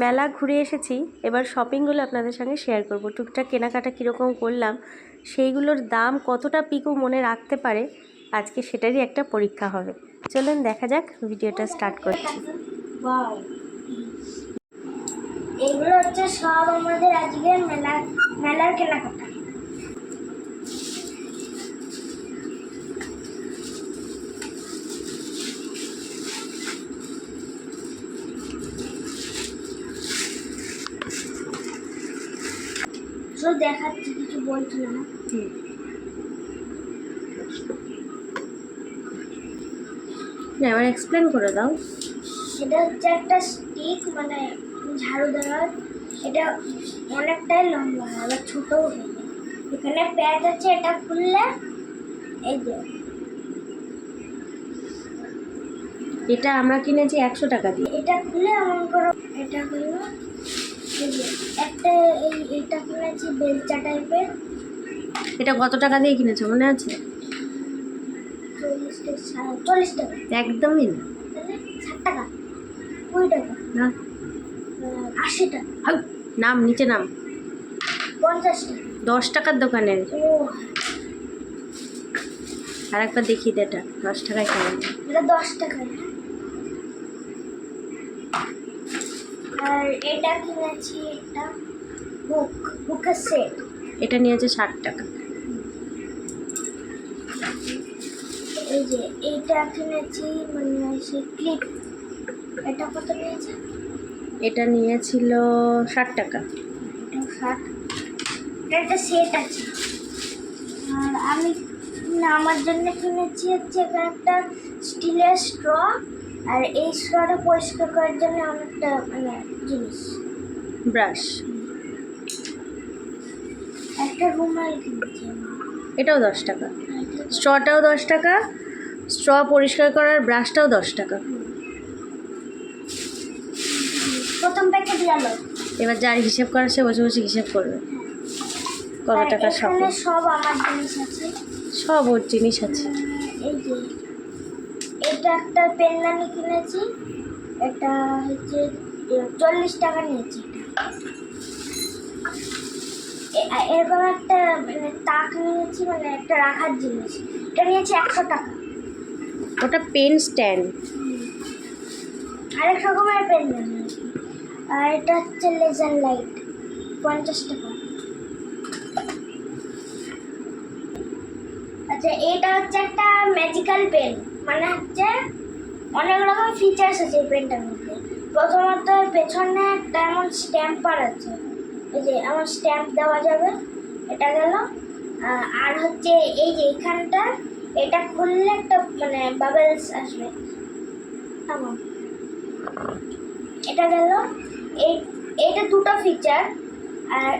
মেলা ঘুরে এসেছি। এবার শপিংগুলো আপনাদের সঙ্গে শেয়ার করব। টুকটাক কেনাকাটা কীরকম করলাম, সেইগুলোর দাম কতটা পিকু মনে রাখতে পারে, আজকে সেটারই একটা পরীক্ষা হবে। চলুন দেখা যাক, ভিডিওটা স্টার্ট করছি। এগুলো হচ্ছে সব আমাদের আজকের মেলা, মেলার কেনাকাটা। দেখাচ্ছি কিছু বলছি না। না এবার এক্সপ্লেন করে দাও। এটা হচ্ছে একটা স্টিক মানে ঝাড়ু দেওয়ার এটা অনেকটাই লম্বা হয় আবার ছোটও হয়ে। এখানে প্যাচ আছে এটা খুললে এই যে। এটা আমরা কিনেছি একশো টাকা দিয়ে। এটা খুলে এমন করো এটা যে একটা এই এটা কিনেছি বেলচা টাইপের। এটা কত টাকা দিয়ে কিনেছো মনে আছে? চল্লিশ টাকা একদমই না। ষাট টাকা কুড়ি টাকা। না। আশি টাকা। নাম নিচে নাম। পঞ্চাশ টাকা। দশ টাকার দোকানের। ও আর একবার দেখিয়ে দে এটা দশ টাকায় কেমন? এটা দশ টাকা আর এটা কিনেছি একটা বুক বুকের সেট এটা নিয়েছে ষাট টাকা। এই যে এইটা কিনেছি মানে সে ক্লিপ এটা কত নিয়েছে? এটা নিয়েছিল ষাট টাকা। এটা ষাট। এটা একটা সেট আছে। আর আমি আমার জন্য কিনেছি হচ্ছে একটা স্টিলের স্ট্র আর এই স্ট্রটা পরিষ্কার করার জন্য অনেকটা মানে জিনিস। ব্রাশ। একটা রুমাল কিনেছি এটাও দশ টাকা। স্ট্রটাও দশ টাকা স্ট্র পরিষ্কার করার ব্রাশটাও দশ টাকা। প্রথম প্যাকেট গেল এবার যার হিসেব করার সে বসে বসে হিসেব করবে। কত টাকা শপিং? সব আমার জিনিস আছে। সব ওর জিনিস আছে। এই যে। এটা একটা পেনদানি কিনেছি। এটা হচ্ছে চল্লিশ টাকা নিয়েছি এরকম একটা মানে তাক নিয়েছি মানে একটা রাখার জিনিস। এটা নিয়েছি একশো টাকা। ওটা পেন স্ট্যান্ড। আরেক রকমের পেনদানি আর এটা হচ্ছে লেজার লাইট পঞ্চাশ টাকা। আচ্ছা এটা হচ্ছে একটা ম্যাজিক্যাল পেন। মানে হচ্ছে অনেক রকম ফিচার্স আছে এই পেনটার মধ্যে। প্রথমত পেছনে একটা এমন স্ট্যাম্পার আছে। এই যে এমন স্ট্যাম্প দেওয়া যাবে, এটা গেল। আর হচ্ছে এই যে এখানটা, এটা খুললে একটা মানে বাবেলস আসবে। এটা গেল। এই এটা দুটো ফিচার আর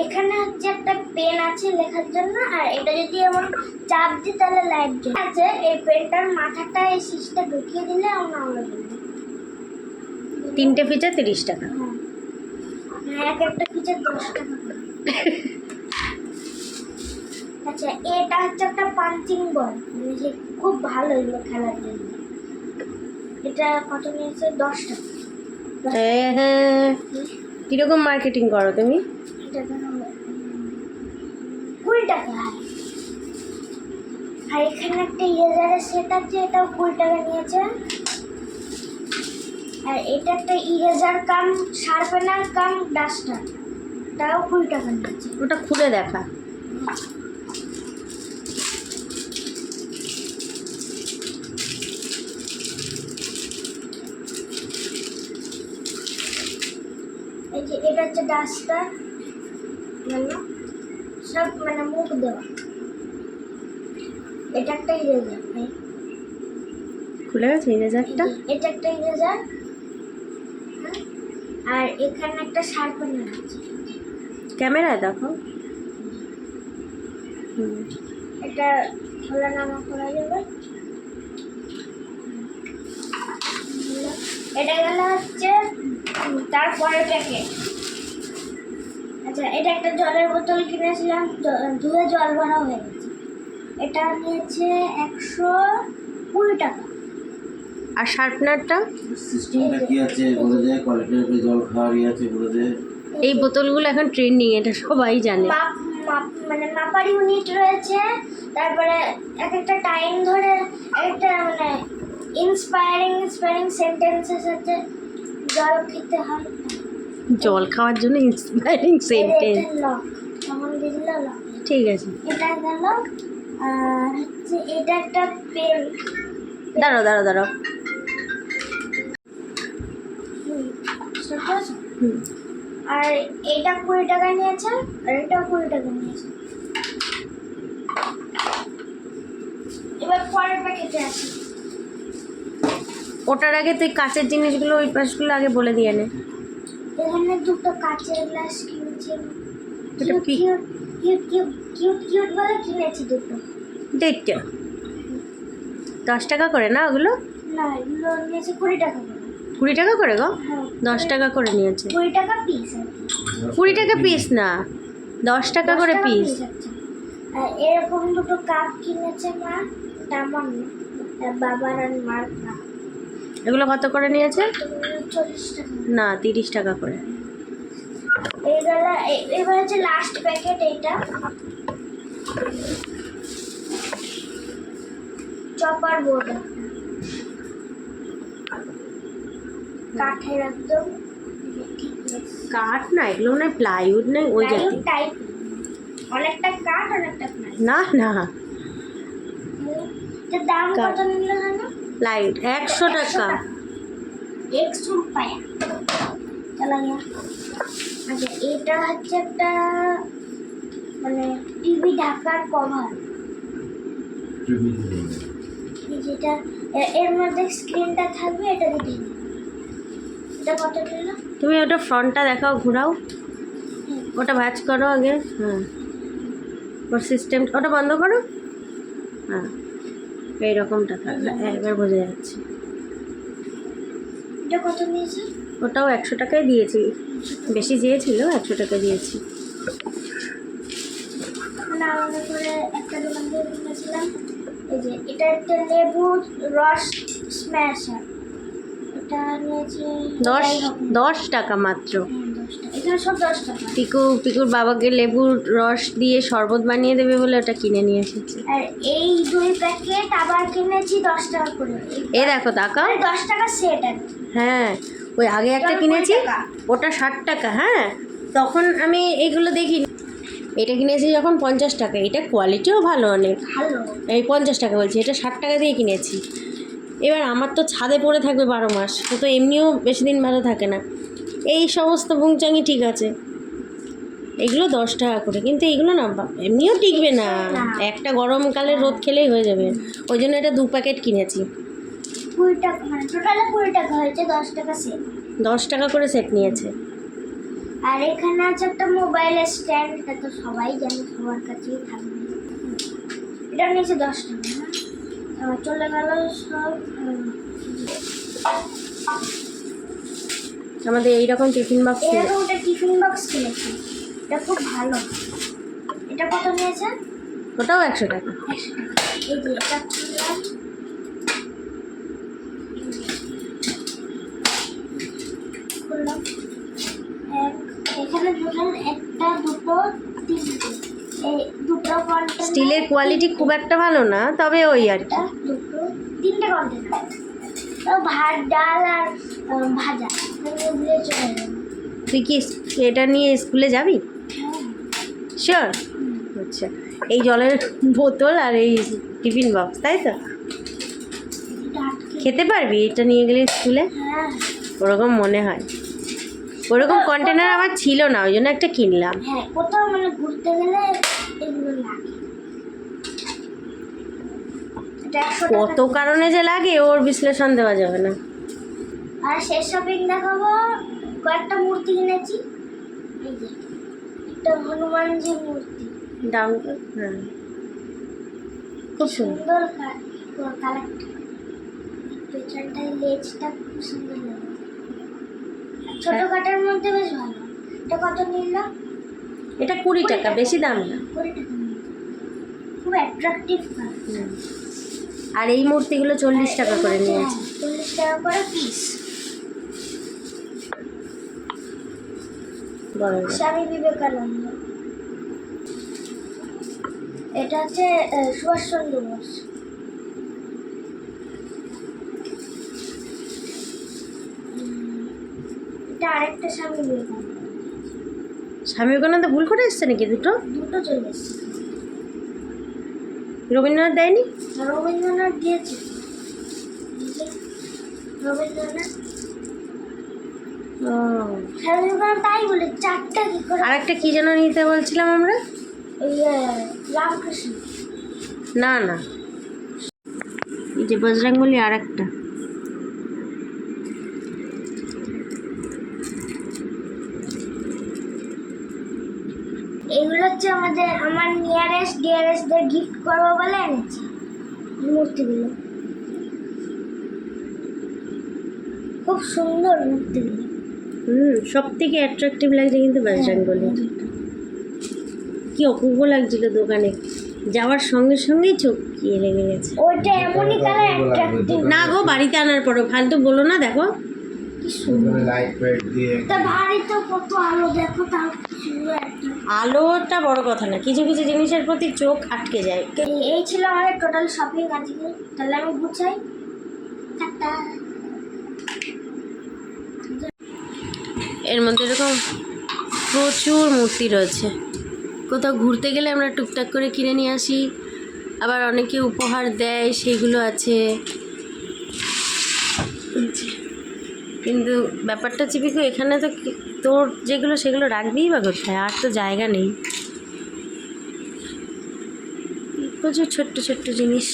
এখানে হচ্ছে একটা পেন আছে লেখার জন্য আর এটা যদি এমন চাপ দিই তাহলে লাইট জ্বলে। আছে এই পেনটার মাথাটা এই সিসটা ঢুকিয়ে দিলে আমার আমরা তিনটে ফিচার তিরিশ টাকা। হ্যাঁ। এক একটা ফিচার দশ টাকা আচ্ছা এটা হচ্ছে একটা পাঞ্চিং বল মানে যে খুব ভালো এগুলো খেলার জন্য। এটা কত নিয়েছে? দশ টাকা। হ্যাঁ হ্যাঁ কীরকম মার্কেটিং করো তুমি? কুড়ি টাকা আর এখানে একটা ইরেজারের সেট আছে এটাও কুড়ি টাকা নিয়েছে। আর এটা একটা ইরেজার কাম শার্পেনার কাম ডাস্টার। তাও কুড়ি টাকা নিয়েছে। ওটা খুলে দেখা। এই যে এটা হচ্ছে ডাস্টার মানে সব মানে মুখ দেওয়া। এটা একটা ইরেজার খুলে গেছে ইরেজারটা? এটা একটা ইরেজার। আর এখানে একটা শার্পেনার আছে। ক্যামেরায় দেখো। এটা খোলা নামা করা যাবে। এটা গেল হচ্ছে তারপরে প্যাকেট আচ্ছা এটা একটা জলের বোতল কিনেছিলাম ধুয়ে জল ভরা হয়ে গেছে। এটা নিয়েছে একশো কুড়ি টাকা। আর শার্পনারটা? সিস্টেমটা কি আছে বলে দে কোয়ালিটির জল খাওয়ার ইয়ে আছে বলে দে। এই বোতলগুলো এখন ট্রেন্ডিং এটা সবাই জানে। মাপ মাপ মানে মাপার ইউনিট রয়েছে তারপরে এক একটা টাইম ধরে এক একটা মানে ইন্সপায়ারিং ইন্সপায়ারিং সেন্টেন্সের সাথে জল খেতে হয় জল খাওয়ার জন্য ইন্সপায়ারিং সেন্টেন্স ঠিক আছে। এটা গেল আর হচ্ছে এটা একটা পেন দাঁড়াও দাঁড়াও দাঁড়াও। আর এটা কুড়ি টাকা নিয়েছে আর এটাও কুড়ি টাকা নিয়েছে এবার পরের প্যাকেটে আছে ওটার আগে তুই কাঁচের জিনিসগুলো ওই পাশগুলো আগে বলে দিয়ে নে। এখানে দুটো কাচের গ্লাস কিনেছি। কিউট কিউট বলে কিনেছি দুটো। দশ টাকা করে না ওগুলো? না এগুলো নিয়েছি কুড়ি টাকা করে। কুড়ি টাকা করে গো? হ্যাঁ দশ টাকা করে নিয়েছে। কুড়ি টাকা পিস কুড়ি টাকা পিস না। দশ টাকা করে পিস আচ্ছা। এরকম দুটো কাপ কিনেছে মা আমার বাবার আর মার কাপ। এগুলো কত করে নিয়েছে? না তিরিশ টাকা করে। এবার হচ্ছে লাস্ট প্যাকেট এইটা। চপার বোর্ড কাঠের একদম। কাঠ না এগুলো না প্লাইউড নেই ওই জাতীয়। অনেকটা কাঠ অনেকটা না না। দাম কত নিল প্লাইউড একশো টাকা। একশো রুপায়া চলা গিয়া আচ্ছা এটা হচ্ছে একটা মানে টিভি ঢাকার কভার যেটা এর মধ্যে স্ক্রিনটা থাকবে এটা দিয়ে এটা কত তুমি ওটা ফ্রন্টটা দেখাও ঘোরাও। ওটা ভাজ করো আগে। হ্যাঁ। ওর সিস্টেম ওটা বন্ধ করো। হ্যাঁ। এইরকমটা থাকবে এবার বোঝা যাচ্ছে। এটা কত নিয়েছে ওটাও একশো টাকায় দিয়েছি। বেশি চেয়েছিল একশো টাকা দিয়েছি। একটা দোকান থেকে কিনেছিলাম। এই যে এটা একটা লেবু রস স্ম্যাশার। এটা নিয়েছে দশ দশ টাকা মাত্র। পিকু পিকুর বাবাকে লেবুর রস দিয়ে শরবত বানিয়ে দেবে বলে ওটা কিনে নিয়ে এসেছে। আর এই দুই প্যাকেট আবার কিনেছি দশ টাকা করে। এ দেখো টাকা। মানে দশ টাকা সেট হ্যাঁ ওই আগে একটা কিনেছি ওটা ষাট টাকা হ্যাঁ। তখন আমি এগুলো দেখি এটা কিনেছি যখন পঞ্চাশ টাকা এটা কোয়ালিটিও ভালো অনেক। এই পঞ্চাশ টাকা বলছি এটা ষাট টাকা দিয়ে কিনেছি। এবার আমার তো ছাদে পড়ে থাকবে বারো মাস ও তো এমনিও বেশি দিন ভালো থাকে না। এই সমস্ত ভুংচাঙি ঠিক আছে। এগুলো দশ টাকা করে কিন্তু এগুলো না এমনিও টিকবে না। একটা গরমকালে রোদ খেলেই হয়ে যাবে। ওই জন্য এটা দু প্যাকেট কিনেছি। কুড়ি টাকা মানে টোটালে কুড়ি টাকা হয়েছে দশ টাকা সেট দশ টাকা করে সেট নিয়েছে। আর এখানে আছে একটা মোবাইলের স্ট্যান্ড এটা তো সবাই জানে সবার কাছেই থাকবে। এটা নিয়েছে দশ টাকা চলে গেল সব আমাদের এইরকম টিফিন বক্স এরকম একটা টিফিন বক্স কিনেছি। এটা খুব ভালো। এটা কত নিয়েছে? ওটাও একশো টাকা। এই যে এটা এখানে একটা দুটো তিনটে। এই দুটো কন্টেনার স্টিলের কোয়ালিটি খুব একটা ভালো না তবে ওই আর কি। দুটো তিনটে কন্টেনার তো ভাত ডাল আর ভাজা। তুই কি এটা নিয়ে স্কুলে যাবি? শিওর আচ্ছা এই জলের বোতল আর এই টিফিন বক্স তাই তো? খেতে পারবি এটা নিয়ে গেলে স্কুলে? ওরকম মনে হয়। ওরকম কন্টেনার আমার ছিল না ওই জন্য একটা কিনলাম। হ্যাঁ মানে কত কারণে যে লাগে ওর বিশ্লেষণ দেওয়া যাবে না। আর শেষ শপিং দেখাবো কয়েকটা মূর্তি কিনেছি। এই যে একটা হনুমানজির মূর্তি। দাম হ্যাঁ। খুব সুন্দর। কালারটা পেছনটায় লেজটা খুব সুন্দর লাগে ছোট কাটার মধ্যে বেশ ভালো। এটা কত নিল? এটা কুড়ি টাকা বেশি দাম না। কুড়ি টাকা খুব অ্যাট্রাকটিভ আর এই মূর্তিগুলো চল্লিশ টাকা করে নিয়েছে। হ্যাঁ, চল্লিশ টাকা করে পিস স্বামী বিবেকানন্দ। এটা হচ্ছে সুভাষচন্দ্র বোস। এটা আরেকটা স্বামী বিবেকানন্দ। স্বামী বিবেকানন্দ ভুল করে এসছে নাকি দুটো? দুটো চলে এসছে। রবীন্দ্রনাথ দেয়নি? রবীন্দ্রনাথ দিয়েছে। রবীন্দ্রনাথ তাই বলে চারটা কি করে? আর একটা কি যেন নিতে বলছিলাম আমরা? রামকৃষ্ণ। না না। এই যে বজরাঙ্গলি আর একটা এগুলো হচ্ছে আমাদের আমার নিয়ারেস্ট ডিয়ারেস্টদের গিফট করব বলে এনেছি। মূর্তিগুলো। খুব সুন্দর মূর্তিগুলো। হুম সব থেকে অ্যাট্রাকটিভ লাগছে কিন্তু বজরাঙ্গলি কি অপূর্ব লাগছিল দোকানে। যাওয়ার সঙ্গে সঙ্গেই চোখ ইয়ে লেগে গেছে। ওইটা এমনই কালার অ্যাট্রাক্টিভ না গো বাড়িতে আনার পরে ফালতু বলো না দেখো। কি সুন্দর। লাইট ফাইট দিয়ে তা ভারী কত আলো দেখো তাও কি সুন্দর একটা আলোটা বড় কথা না কিছু কিছু জিনিসের প্রতি চোখ আটকে যায়। এই- এই ছিল আমাদের টোটাল শপিং আজকে। তাহলে আমি গুছাই। টাটা। এর মধ্যে এরকম প্রচুর মূর্তি রয়েছে। কোথাও ঘুরতে গেলে আমরা টুকটাক করে কিনে নিয়ে আসি, আবার অনেকে উপহার দেয়, সেইগুলো আছে। কিন্তু ব্যাপারটা হচ্ছে পিকু এখানে তো তোর যেগুলো সেগুলো রাখবিই বা কোথায়? আর তো জায়গা নেই। প্রচুর ছোট্ট ছোট্ট জিনিস।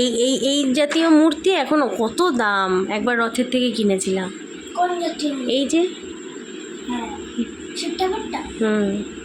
এই এই এই জাতীয় মূর্তি এখনও কত দাম? একবার রথের থেকে কিনেছিলাম। এই যে? হ্যাঁ হুম।